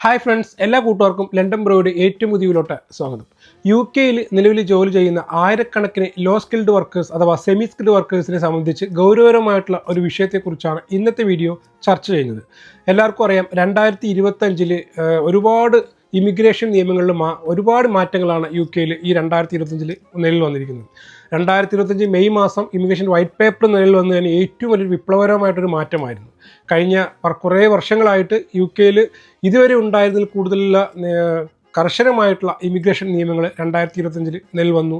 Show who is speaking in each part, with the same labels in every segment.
Speaker 1: Hi friends എല്ലാ കൂട്ടുകാർക്കും London ബ്രോയുടെ ഏറ്റവും പുതിയതിലോട്ട് സ്വാഗതം യു കെയിൽ നിലവിൽ ജോലി ചെയ്യുന്ന ആയിരക്കണക്കിന് ലോ സ്കിൽഡ് വർക്കേഴ്സ് അഥവാ സെമി സ്കിൽഡ് വർക്കേഴ്സിനെ സംബന്ധിച്ച് ഗൗരവകരമായിട്ടുള്ള ഒരു വിഷയത്തെക്കുറിച്ചാണ് ഇന്നത്തെ വീഡിയോ ചർച്ച ചെയ്യുന്നത്. എല്ലാവർക്കും അറിയാം രണ്ടായിരത്തി ഇരുപത്തഞ്ചിൽ ഒരുപാട് ഇമിഗ്രേഷൻ നിയമങ്ങളിൽ മാ ഒരുപാട് മാറ്റങ്ങളാണ് യു കെയിൽ ഈ രണ്ടായിരത്തി ഇരുപത്തഞ്ചിൽ നിലയിൽ വന്നിരിക്കുന്നത്. രണ്ടായിരത്തി ഇരുപത്തഞ്ച് മെയ് മാസം ഇമിഗ്രേഷൻ വൈറ്റ് പേപ്പർ നിലയിൽ വന്നു തന്നെ ഏറ്റവും വലിയൊരു വിപ്ലവകരമായിട്ടൊരു മാറ്റമായിരുന്നു. കഴിഞ്ഞ കുറേ വർഷങ്ങളായിട്ട് യു കെയിൽ ഇതുവരെ ഉണ്ടായിരുന്നതിൽ കൂടുതലുള്ള കർശനമായിട്ടുള്ള ഇമിഗ്രേഷൻ നിയമങ്ങൾ രണ്ടായിരത്തി ഇരുപത്തഞ്ചിൽ നിലവിൽ വന്നു.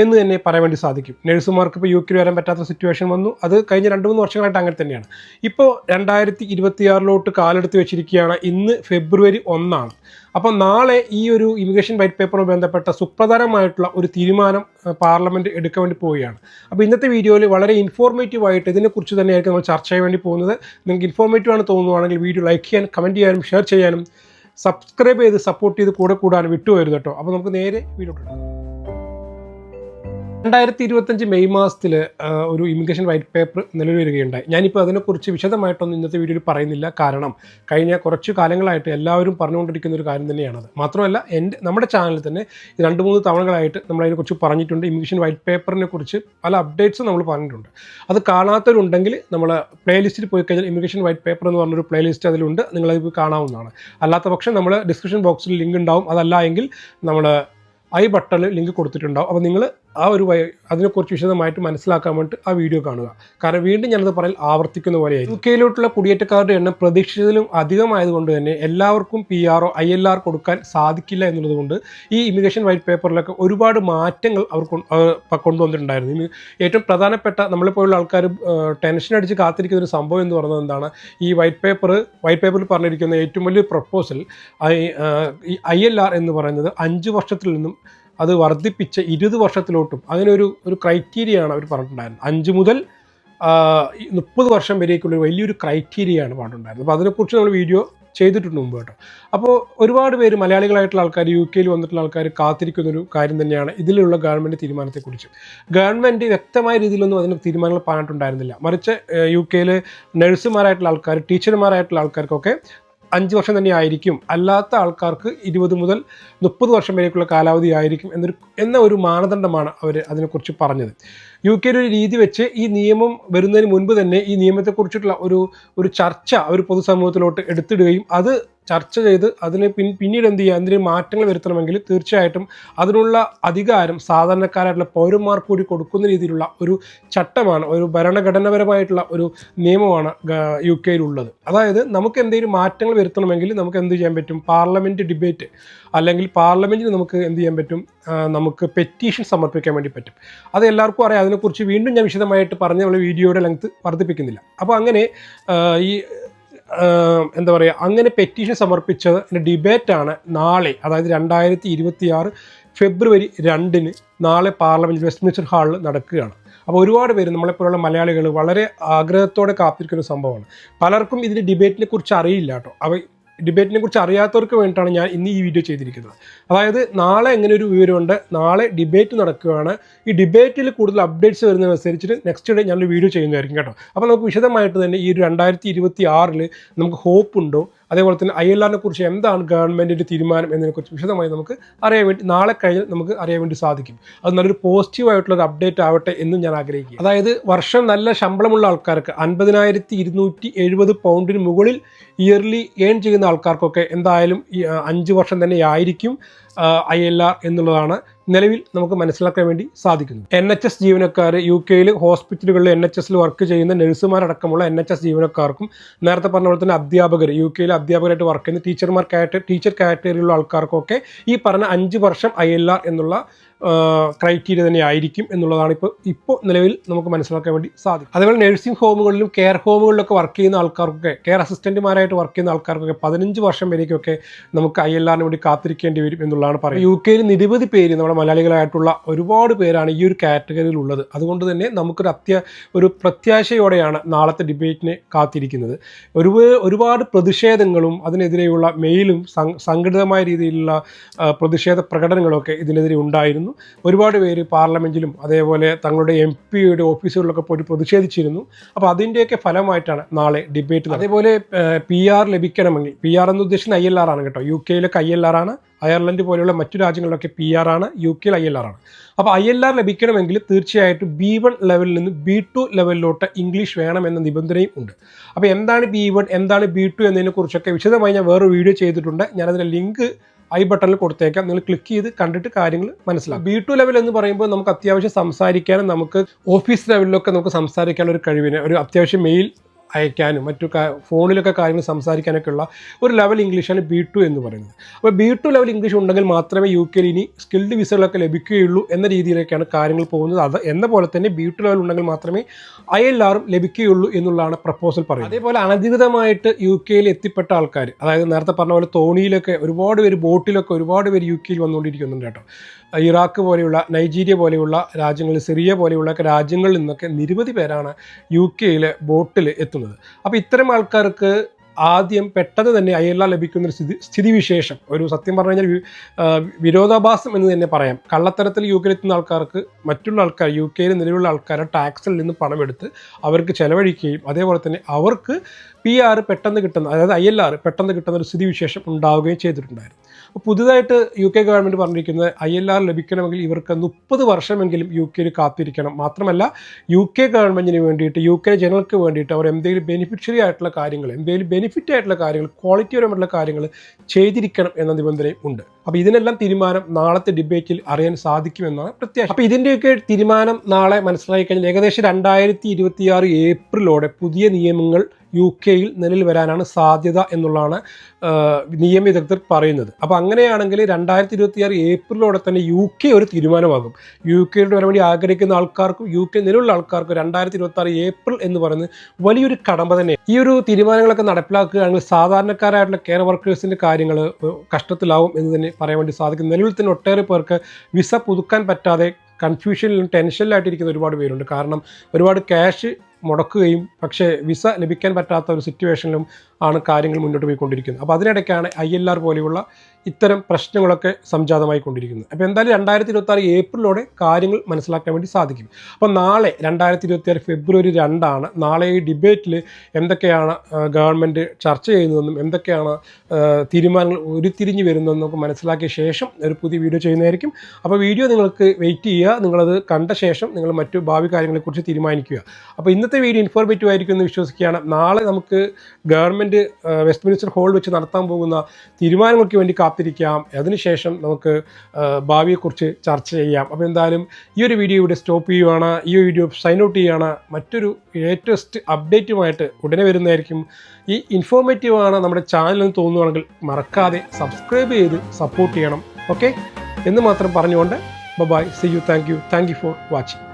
Speaker 1: എന്ന് തന്നെ പറയാൻ വേണ്ടി സാധിക്കും. നഴ്സുമാർക്ക് ഇപ്പോൾ യു കെയിൽ വരാൻ പറ്റാത്ത സിറ്റുവേഷൻ വന്നു. അത് കഴിഞ്ഞ രണ്ട് മൂന്ന് വർഷങ്ങളായിട്ട് അങ്ങനെ തന്നെയാണ്. ഇപ്പോൾ രണ്ടായിരത്തി ഇരുപത്തിയാറിലോട്ട് കാലെടുത്ത് വെച്ചിരിക്കുകയാണ് ഇന്ന് ഫെബ്രുവരി ഒന്നാണ്. അപ്പോൾ നാളെ ഈ ഒരു ഇമിഗ്രേഷൻ വൈറ്റ് പേപ്പറുമായി ബന്ധപ്പെട്ട സുപ്രധാനമായിട്ടുള്ള ഒരു തീരുമാനം പാർലമെന്റ് എടുക്കാൻ വേണ്ടി പോവുകയാണ്. അപ്പോൾ ഇന്നത്തെ വീഡിയോയിൽ വളരെ ഇൻഫോർമേറ്റീവ് ആയിട്ട് ഇതിനെക്കുറിച്ച് തന്നെയായിരിക്കും നമ്മൾ ചർച്ച ചെയ്യാൻ വേണ്ടി പോകുന്നത്. നിങ്ങൾക്ക് ഇൻഫോർമേറ്റീവ് ആണ് തോന്നുവാണെങ്കിൽ വീഡിയോ ലൈക്ക് ചെയ്യാൻ കമന്റ് ചെയ്യാനും ഷെയർ ചെയ്യാനും സബ്സ്ക്രൈബ് ചെയ്ത് സപ്പോർട്ട് ചെയ്ത് കൂടെ കൂടാനും വിട്ടുപോയിരുന്നു കേട്ടോ. അപ്പോൾ നമുക്ക് നേരെ വീഡിയോ രണ്ടായിരത്തി ഇരുപത്തഞ്ച് മെയ് മാസത്തിൽ ഒരു ഇമിഗ്രേഷൻ വൈറ്റ് പേപ്പർ നിലവിൽ വരികയുണ്ടായി ഞാനിപ്പോൾ അതിനെക്കുറിച്ച് വിശദമായിട്ടൊന്നും ഇന്നത്തെ വീഡിയോയിൽ പറയുന്നില്ല. കാരണം കഴിഞ്ഞ കുറച്ച് കാലങ്ങളായിട്ട് എല്ലാവരും പറഞ്ഞുകൊണ്ടിരിക്കുന്ന ഒരു കാര്യം തന്നെയാണത്. മാത്രമല്ല എന്റെ നമ്മുടെ ചാനലിൽ തന്നെ രണ്ട് മൂന്ന് തവണകളായിട്ട് നമ്മൾ അതിനെക്കുറിച്ച് പറഞ്ഞിട്ടുണ്ട്. ഇമിഗ്രേഷൻ വൈറ്റ് പേപ്പറിനെ കുറിച്ച് പല അപ്ഡേറ്റ്സും നമ്മൾ പറഞ്ഞിട്ടുണ്ട്. അത് കാണാത്തവരുണ്ടെങ്കിൽ നമ്മൾ പ്ലേലിസ്റ്റിൽ പോയി കഴിഞ്ഞാൽ ഇമിഗ്രേഷൻ വൈറ്റ് പേപ്പർ എന്ന് പറഞ്ഞൊരു പ്ലേലിസ്റ്റ് അതിലുണ്ട്. നിങ്ങളത് കാണാവുന്നതാണ്. അല്ലാത്ത പക്ഷം നമ്മൾ ഡിസ്ക്രിപ്ഷൻ ബോക്സിൽ ലിങ്ക് ഉണ്ടാവും. അതല്ല എങ്കിൽ നമ്മൾ ഐ ബട്ടണിൽ ലിങ്ക് കൊടുത്തിട്ടുണ്ടാവും. അപ്പോൾ നിങ്ങൾ ആ ഒരു വയ അതിനെക്കുറിച്ച് വിശദമായിട്ട് മനസ്സിലാക്കാൻ വേണ്ടി ആ വീഡിയോ കാണുക. കാരണം വീണ്ടും ഞാനത് പറയൽ ആവർത്തിക്കുന്ന പോലെയായി യു കെയിലോട്ടുള്ള കുടിയേറ്റക്കാരുടെ എണ്ണം പ്രതീക്ഷിച്ചതിലും അധികമായതുകൊണ്ട് തന്നെ എല്ലാവർക്കും P R or I L R കൊടുക്കാൻ സാധിക്കില്ല എന്നുള്ളത് കൊണ്ട് ഈ ഇമിഗ്രേഷൻ വൈറ്റ് പേപ്പറിലൊക്കെ ഒരുപാട് മാറ്റങ്ങൾ അവർ കൊണ്ടുവന്നിട്ടുണ്ടായിരുന്നു. ഏറ്റവും പ്രധാനപ്പെട്ട നമ്മളെപ്പോലുള്ള ആൾക്കാർ ടെൻഷൻ അടിച്ച് കാത്തിരിക്കുന്ന ഒരു സംഭവം എന്ന് പറയുന്നത് എന്താണ്? ഈ വൈറ്റ് പേപ്പർ വൈറ്റ് പേപ്പറിൽ പറഞ്ഞിരിക്കുന്ന ഏറ്റവും വലിയ പ്രപ്പോസൽ ഐ എൽ ആർ എന്ന് പറയുന്നത് അഞ്ച് വർഷത്തിൽ നിന്നും അത് വർദ്ധിപ്പിച്ച് ഇരുപത് വർഷത്തിലോട്ടും അങ്ങനെ ഒരു ഒരു ക്രൈറ്റീരിയയാണ് അവർ പറഞ്ഞിട്ടുണ്ടായിരുന്നത്. അഞ്ച് മുതൽ മുപ്പത് വർഷം വരേക്കുള്ള വലിയൊരു ക്രൈറ്റീരിയയാണ് പറഞ്ഞിട്ടുണ്ടായിരുന്നത്. അപ്പോൾ അതിനെക്കുറിച്ച് നമ്മൾ വീഡിയോ ചെയ്തിട്ടുണ്ട് മുമ്പ് കേട്ടോ. അപ്പോൾ ഒരുപാട് പേര് മലയാളികളായിട്ടുള്ള ആൾക്കാർ യു കെയിൽ വന്നിട്ടുള്ള ആൾക്കാർ കാത്തിരിക്കുന്ന ഒരു കാര്യം തന്നെയാണ് ഇതിലുള്ള ഗവൺമെന്റ് തീരുമാനത്തെക്കുറിച്ച്. ഗവൺമെന്റ് വ്യക്തമായ രീതിയിലൊന്നും അതിന് തീരുമാനങ്ങൾ പറഞ്ഞിട്ടുണ്ടായിരുന്നില്ല. മറിച്ച് യു കെയിൽ നഴ്സുമാരായിട്ടുള്ള ആൾക്കാർ ടീച്ചർമാരായിട്ടുള്ള ആൾക്കാർക്കൊക്കെ അഞ്ച് വർഷം തന്നെ ആയിരിക്കും. അല്ലാത്ത ആൾക്കാർക്ക് ഇരുപത് മുതൽ മുപ്പത് വർഷം വരേക്കുള്ള കാലാവധി ആയിരിക്കും എന്നൊരു എന്ന ഒരു മാനദണ്ഡമാണ് അവർ അതിനെക്കുറിച്ച് പറഞ്ഞത്. യു കെയിൽ ഒരു രീതി വെച്ച് ഈ നിയമം വരുന്നതിന് മുൻപ് തന്നെ ഈ നിയമത്തെക്കുറിച്ചിട്ടുള്ള ഒരു ഒരു ചർച്ച അവർ പൊതുസമൂഹത്തിലോട്ട് എടുത്തിടുകയും അത് ചർച്ച ചെയ്ത് അതിനെ പിൻ പിന്നീട് എന്ത് ചെയ്യുക എന്തെങ്കിലും മാറ്റങ്ങൾ വരുത്തണമെങ്കിൽ തീർച്ചയായിട്ടും അതിനുള്ള അധികാരം സാധാരണക്കാരായിട്ടുള്ള പൗരന്മാർക്ക് കൂടി കൊടുക്കുന്ന രീതിയിലുള്ള ഒരു ചട്ടമാണ് ഒരു ഭരണഘടനാപരമായിട്ടുള്ള ഒരു നിയമമാണ് യു കെയിലുള്ളത്. അതായത് നമുക്ക് എന്തെങ്കിലും മാറ്റങ്ങൾ വരുത്തണമെങ്കിൽ നമുക്ക് എന്ത് ചെയ്യാൻ പറ്റും? പാർലമെന്റ് ഡിബേറ്റ് അല്ലെങ്കിൽ പാർലമെന്റിന് നമുക്ക് എന്ത് ചെയ്യാൻ പറ്റും? നമുക്ക് പെറ്റീഷൻ സമർപ്പിക്കാൻ വേണ്ടി പറ്റും. അത് എല്ലാവർക്കും അറിയാം. അതിനെക്കുറിച്ച് വീണ്ടും ഞാൻ വിശദമായിട്ട് പറഞ്ഞ നമ്മൾ വീഡിയോയുടെ ലെങ്ത് വർദ്ധിപ്പിക്കുന്നില്ല. അപ്പോൾ അങ്ങനെ ഈ എന്താ പറയുക അങ്ങനെ പെറ്റീഷൻ സമർപ്പിച്ചത് ഡിബേറ്റാണ് നാളെ അതായത് രണ്ടായിരത്തി ഇരുപത്തി ആറ് ഫെബ്രുവരി രണ്ടിന് നാളെ പാർലമെന്റ് വെസ്റ്റ്മിൻസ്റ്റർ ഹാളിൽ നടക്കുകയാണ്. അപ്പോൾ ഒരുപാട് പേര് നമ്മളെപ്പോലുള്ള മലയാളികൾ വളരെ ആഗ്രഹത്തോടെ കാത്തിരിക്കുന്ന സംഭവമാണ്. പലർക്കും ഇതിന്റെ ഡിബേറ്റിനെ കുറിച്ച് അറിയില്ല കേട്ടോ. അവ ഡിബേറ്റിനെ കുറിച്ച് അറിയാത്തവർക്ക് വേണ്ടിയിട്ടാണ് ഞാൻ ഇന്ന് ഈ വീഡിയോ ചെയ്തിരിക്കുന്നത്. അതായത് നാളെ എങ്ങനെ ഒരു വിവരമുണ്ട്? നാളെ ഡിബേറ്റ് നടക്കുകയാണ്. ഈ ഡിബേറ്റിൽ കൂടുതൽ അപ്ഡേറ്റ്സ് വരുന്നതനുസരിച്ചിട്ട് നെക്സ്റ്റ് ഡേ ഞാനൊരു വീഡിയോ ചെയ്യുന്നതായിരിക്കും കേട്ടോ. അപ്പോൾ നമുക്ക് വിശദമായിട്ട് തന്നെ ഈ ഒരു രണ്ടായിരത്തി ഇരുപത്തി ആറിൽ നമുക്ക് ഹോപ്പ് ഉണ്ടോ? അതേപോലെ തന്നെ ഐ എൽ ആറിനെ കുറിച്ച് എന്താണ് ഗവൺമെന്റിന്റെ തീരുമാനം എന്നതിനെക്കുറിച്ച് വിശദമായി നമുക്ക് അറിയാൻ വേണ്ടി നാളെ കഴിഞ്ഞ് നമുക്ക് അറിയാൻ വേണ്ടി സാധിക്കും. അത് നല്ലൊരു പോസിറ്റീവ് ആയിട്ടുള്ള ഒരു അപ്ഡേറ്റ് ആവട്ടെ എന്നും ഞാൻ ആഗ്രഹിക്കുക അതായത് വർഷം നല്ല ശമ്പളമുള്ള ആൾക്കാർക്ക് അൻപതിനായിരത്തി ഇരുന്നൂറ്റി എഴുപത് പൗണ്ടിന് മുകളിൽ ഇയർലി ഏൺ ചെയ്യുന്ന ആൾക്കാർക്കൊക്കെ എന്തായാലും അഞ്ച് വർഷം തന്നെ ആയിരിക്കും. ഐ എൽ ആർ എന്നുള്ളതാണ് നിലവിൽ നമുക്ക് മനസ്സിലാക്കാൻ വേണ്ടി സാധിക്കുന്നു എൻ എച്ച് എസ് ജീവനക്കാർ യു കെയിൽ ഹോസ്പിറ്റലുകളിൽ എൻ എച്ച് എസിൽ വർക്ക് ചെയ്യുന്ന നഴ്സുമാരടക്കമുള്ള എൻ എച്ച് എസ് ജീവനക്കാർക്കും നേരത്തെ പറഞ്ഞ പോലെ തന്നെ അധ്യാപകർ യു കെയിൽ അധ്യാപകരായിട്ട് വർക്ക് ചെയ്യുന്ന ടീച്ചർമാർ കാറ്റ ടീച്ചർ കാറ്റഗറിയിലുള്ള ആൾക്കാർക്കൊക്കെ ഈ പറഞ്ഞ അഞ്ച് വർഷം ഐ എൽ ആർ എന്നുള്ള ക്രൈറ്റീരിയ തന്നെ ആയിരിക്കും എന്നുള്ളതാണ് ഇപ്പോൾ ഇപ്പോൾ നിലവിൽ നമുക്ക് മനസ്സിലാക്കാൻ വേണ്ടി സാധിക്കും. അതേപോലെ നഴ്സിംഗ് ഹോമുകളിലും കെയർ ഹോമുകളിലൊക്കെ വർക്ക് ചെയ്യുന്ന ആൾക്കാർക്കൊക്കെ കെയർ അസിസ്റ്റന്റുമാരായിട്ട് വർക്ക് ചെയ്യുന്ന ആൾക്കാർക്കൊക്കെ പതിനഞ്ച് വർഷം വരേക്കൊക്കെ നമുക്ക് ഐ എൽ ആറിന് വേണ്ടി കാത്തിരിക്കേണ്ടി വരും എന്നുള്ളതാണ് പറയുന്നത്. യു കെയിൽ നിരവധി പേര് നമ്മുടെ മലയാളികളായിട്ടുള്ള ഒരുപാട് പേരാണ് ഈ ഒരു കാറ്റഗറിയിൽ ഉള്ളത്. അതുകൊണ്ട് തന്നെ നമുക്കൊരു അത്യ ഒരു പ്രത്യാശയോടെയാണ് നാളത്തെ ഡിബേറ്റിനെ കാത്തിരിക്കുന്നത്. ഒരു ഒരുപാട് പ്രതിഷേധങ്ങളും അതിനെതിരെയുള്ള മെയിലും സംഘടിതമായ രീതിയിലുള്ള പ്രതിഷേധ പ്രകടനങ്ങളൊക്കെ ഇതിനെതിരെ ഉണ്ടായിരുന്നു. ഉണ്ടായിരുന്നു ഒരുപാട് പേര് പാർലമെന്റിലും അതേപോലെ തങ്ങളുടെ എം പിയുടെ ഓഫീസുകളിലൊക്കെ പോയി പ്രതിഷേധിച്ചിരുന്നു. അപ്പോൾ അതിന്റെയൊക്കെ ഫലമായിട്ടാണ് നാളെ ഡിബേറ്റ് അതേപോലെ പി ആർ ലഭിക്കണമെങ്കിൽ പി ആർ എന്ന് ഉദ്ദേശിക്കുന്ന ഐ എൽ ആർ ആണ് കേട്ടോ. യു കെയിലൊക്കെ ഐ എൽ ആർ ആണ്. അയർലൻഡ് പോലെയുള്ള മറ്റു രാജ്യങ്ങളിലൊക്കെ പി ആർ ആണ്. യു കെയിൽ ഐ എൽ ആർ ആണ്. അപ്പോൾ ഐ എൽ ആർ ലഭിക്കണമെങ്കിൽ തീർച്ചയായിട്ടും ബി വൺ ലെവലിൽ നിന്ന് ബി ടു ലെവലിലോട്ട് ഇംഗ്ലീഷ് വേണം എന്ന നിബന്ധനയും ഉണ്ട്. അപ്പോൾ എന്താണ് ബി വൺ എന്താണ് ബി ടു എന്നതിനെക്കുറിച്ചൊക്കെ വിശദമായി ഞാൻ വേറൊരു വീഡിയോ ചെയ്തിട്ടുണ്ട്. ഞാനതിന്റെ ലിങ്ക് ഐ ബട്ടണിൽ കൊടുത്തേക്കാം. നിങ്ങൾ ക്ലിക്ക് ചെയ്ത് കണ്ടിട്ട് കാര്യങ്ങൾ മനസ്സിലാക്കും. ബി ടു ലെവൽ എന്ന് പറയുമ്പോൾ നമുക്ക് അത്യാവശ്യം സംസാരിക്കാനും നമുക്ക് ഓഫീസ് ലെവലിലൊക്കെ നമുക്ക് സംസാരിക്കാനുള്ള ഒരു കഴിവിന് ഒരു അത്യാവശ്യം മെയിൽ അയക്കാനും മറ്റു ഫോണിലൊക്കെ കാര്യങ്ങൾ സംസാരിക്കാനൊക്കെ ഉള്ള ഒരു ലെവൽ ഇംഗ്ലീഷാണ് ബി ടു എന്ന് പറയുന്നത്. അപ്പോൾ ബി ടു ലെവൽ ഇംഗ്ലീഷ് ഉണ്ടെങ്കിൽ മാത്രമേ യു കെയിൽ ഇനി സ്കിൽഡ് വിസകളൊക്കെ ലഭിക്കുകയുള്ളൂ എന്ന രീതിയിലേക്കാണ് കാര്യങ്ങൾ പോകുന്നത്. അത് എന്ന പോലെ തന്നെ ബി ടു ലെവൽ ഉണ്ടെങ്കിൽ മാത്രമേ ഐ എൽ ആറും ലഭിക്കുകയുള്ളൂ എന്നുള്ളതാണ് പ്രപ്പോസൽ പറയുന്നത്. അതേപോലെ അനധികൃതമായിട്ട് യു കെയിൽ എത്തിപ്പെട്ട ആൾക്കാർ അതായത് നേരത്തെ പറഞ്ഞ പോലെ തോണിയിലൊക്കെ ഒരുപാട് പേര് ബോട്ടിലൊക്കെ ഒരുപാട് പേര് യു കെയിൽ വന്നുകൊണ്ടിരിക്കുന്നുണ്ട് കേട്ടോ. ഇറാഖ് പോലെയുള്ള നൈജീരിയ പോലെയുള്ള രാജ്യങ്ങൾ സിറിയ പോലെയുള്ള രാജ്യങ്ങളിൽ നിന്നൊക്കെ നിരവധി പേരാണ് യു കെയിലെ ബോട്ടിൽ എത്തുന്നത്. അപ്പോൾ ഇത്തരം ആൾക്കാർക്ക് ആദ്യം പെട്ടെന്ന് തന്നെ ആർ ലഭിക്കുന്ന ഒരു സ്ഥിതി സ്ഥിതിവിശേഷം. ഒരു സത്യം പറഞ്ഞു കഴിഞ്ഞാൽ വിരോധാഭാസം എന്ന് തന്നെ പറയാം. കള്ളത്തരത്തിൽ യു കെയിൽ എത്തുന്ന ആൾക്കാർക്ക് മറ്റുള്ള ആൾക്കാർ യു കെയിൽ നിലവിലുള്ള ആൾക്കാരെ ടാക്സിൽ നിന്ന് പണമെടുത്ത് അവർക്ക് ചെലവഴിക്കുകയും അതേപോലെ തന്നെ അവർക്ക് പി ആർ പെട്ടെന്ന് കിട്ടുന്ന അതായത് ഐ എൽ ആർ പെട്ടെന്ന് കിട്ടുന്ന ഒരു സ്ഥിതിവിശേഷം ഉണ്ടാവുകയും ചെയ്തിട്ടുണ്ടായിരുന്നു. അപ്പോൾ പുതുതായിട്ട് യു കെ ഗവൺമെന്റ് പറഞ്ഞിരിക്കുന്നത് ഐ എൽ ആർ ലഭിക്കണമെങ്കിൽ ഇവർക്ക് മുപ്പത് വർഷമെങ്കിലും യു കെയിൽ കാത്തിരിക്കണം. മാത്രമല്ല യു കെ ഗവൺമെന്റിന് വേണ്ടിയിട്ട് യു കെ ജനങ്ങൾക്ക് വേണ്ടിയിട്ട് അവർ എന്തെങ്കിലും ബെനിഫിഷ്യറി ആയിട്ടുള്ള കാര്യങ്ങൾ എന്തെങ്കിലും ബെനിഫിറ്റ് ആയിട്ടുള്ള കാര്യങ്ങൾ ക്വാളിറ്റിപരമായിട്ടുള്ള കാര്യങ്ങൾ ചെയ്തിരിക്കണം എന്ന നിബന്ധനയും ഉണ്ട്. അപ്പോൾ ഇതിനെല്ലാം തീരുമാനം നാളത്തെ ഡിബേറ്റിൽ അറിയാൻ സാധിക്കുമെന്നാണ് പ്രത്യാശ. അപ്പോൾ ഇതിന്റെയൊക്കെ തീരുമാനം നാളെ മനസ്സിലാക്കി കഴിഞ്ഞാൽ ഏകദേശം രണ്ടായിരത്തി ഏപ്രിലോടെ പുതിയ നിയമങ്ങൾ യു കെയിൽ നിലയിൽ വരാനാണ് സാധ്യത എന്നുള്ളതാണ് നിയമ നിയമവിദഗ്ധർ പറയുന്നത്. അപ്പോൾ അങ്ങനെയാണെങ്കിൽ രണ്ടായിരത്തി ഇരുപത്തിയാറ് ഏപ്രിലോടെ തന്നെ യു കെ ഒരു തീരുമാനമാകും. യു കെയുടെ വരാൻ വേണ്ടി ആഗ്രഹിക്കുന്ന ആൾക്കാർക്കും യു കെ നിലവിലുള്ള ആൾക്കാർക്കും രണ്ടായിരത്തി ഇരുപത്തി ഏപ്രിൽ എന്ന് പറയുന്നത് വലിയൊരു കടമ്പ തന്നെ. ഈ ഒരു തീരുമാനങ്ങളൊക്കെ നടപ്പിലാക്കുകയാണെങ്കിൽ സാധാരണക്കാരായിട്ടുള്ള കെയർ വർക്കേഴ്സിന്റെ കാര്യങ്ങൾ കഷ്ടത്തിലാവും എന്ന് തന്നെ പറയാൻ വേണ്ടി സാധിക്കും. നിലവിൽ തന്നെ ഒട്ടേറെ പേർക്ക് വിസ പുതുക്കാൻ പറ്റാതെ കൺഫ്യൂഷനിലും ടെൻഷനിലായിട്ടിരിക്കുന്ന ഒരുപാട് പേരുണ്ട്. കാരണം ഒരുപാട് ക്യാഷ് മുടക്കുകയും പക്ഷേ വിസ ലഭിക്കാൻ പറ്റാത്ത ഒരു സിറ്റുവേഷനിലും ആണ് കാര്യങ്ങൾ മുന്നോട്ട് പോയിക്കൊണ്ടിരിക്കുന്നത്. അപ്പോൾ അതിനിടയ്ക്കാണ് ഐ എൽ ആർ പോലെയുള്ള ഇത്തരം പ്രശ്നങ്ങളൊക്കെ സംജാതമായി കൊണ്ടിരിക്കുന്നത്. അപ്പോൾ എന്തായാലും രണ്ടായിരത്തി ഇരുപത്തി ഏപ്രിലോടെ കാര്യങ്ങൾ മനസ്സിലാക്കാൻ വേണ്ടി സാധിക്കും. അപ്പോൾ നാളെ രണ്ടായിരത്തി ഇരുപത്തി ഫെബ്രുവരി രണ്ടാണ് നാളെ ഈ ഡിബേറ്റിൽ എന്തൊക്കെയാണ് ഗവൺമെന്റ് ചർച്ച ചെയ്യുന്നതെന്നും എന്തൊക്കെയാണ് തീരുമാനങ്ങൾ ഉരുത്തിരിഞ്ഞ് വരുന്നതെന്നും മനസ്സിലാക്കിയ ശേഷം ഒരു പുതിയ വീഡിയോ ചെയ്യുന്നതായിരിക്കും. അപ്പോൾ വീഡിയോ നിങ്ങൾക്ക് വെയിറ്റ് ചെയ്യുക നിങ്ങളത് കണ്ട ശേഷം നിങ്ങൾ മറ്റു ഭാവി കാര്യങ്ങളെക്കുറിച്ച് തീരുമാനിക്കുക. അപ്പോൾ ഇന്നത്തെ വീഡിയോ ഇൻഫോർമേറ്റീവ് ആയിരിക്കും എന്ന് വിശ്വസിക്കുകയാണ്. നാളെ നമുക്ക് ഗവൺമെന്റ് വെസ്റ്റ് മിനിസ്റ്റർ ഹോൾ വെച്ച് നടത്താൻ പോകുന്ന തീരുമാനങ്ങൾക്ക് വേണ്ടി കാത്തിരിക്കാം. അതിനുശേഷം നമുക്ക് ഭാവിയെക്കുറിച്ച് ചർച്ച ചെയ്യാം. അപ്പോൾ എന്തായാലും ഈ ഒരു വീഡിയോ ഇവിടെ സ്റ്റോപ്പ് ചെയ്യുവാണ്. ഈ വീഡിയോ സൈൻ ഔട്ട് ചെയ്യുകയാണ് മറ്റൊരു ലേറ്റസ്റ്റ് അപ്ഡേറ്റുമായിട്ട് ഉടനെ വരുന്നതായിരിക്കും. ഈ ഇൻഫോർമേറ്റീവ് ആണ് നമ്മുടെ ചാനൽ എന്ന് തോന്നുവാണെങ്കിൽ മറക്കാതെ സബ്സ്ക്രൈബ് ചെയ്ത് സപ്പോർട്ട് ചെയ്യണം. ഓക്കെ എന്ന് മാത്രം പറഞ്ഞുകൊണ്ട് bye see you thank you thank you for watching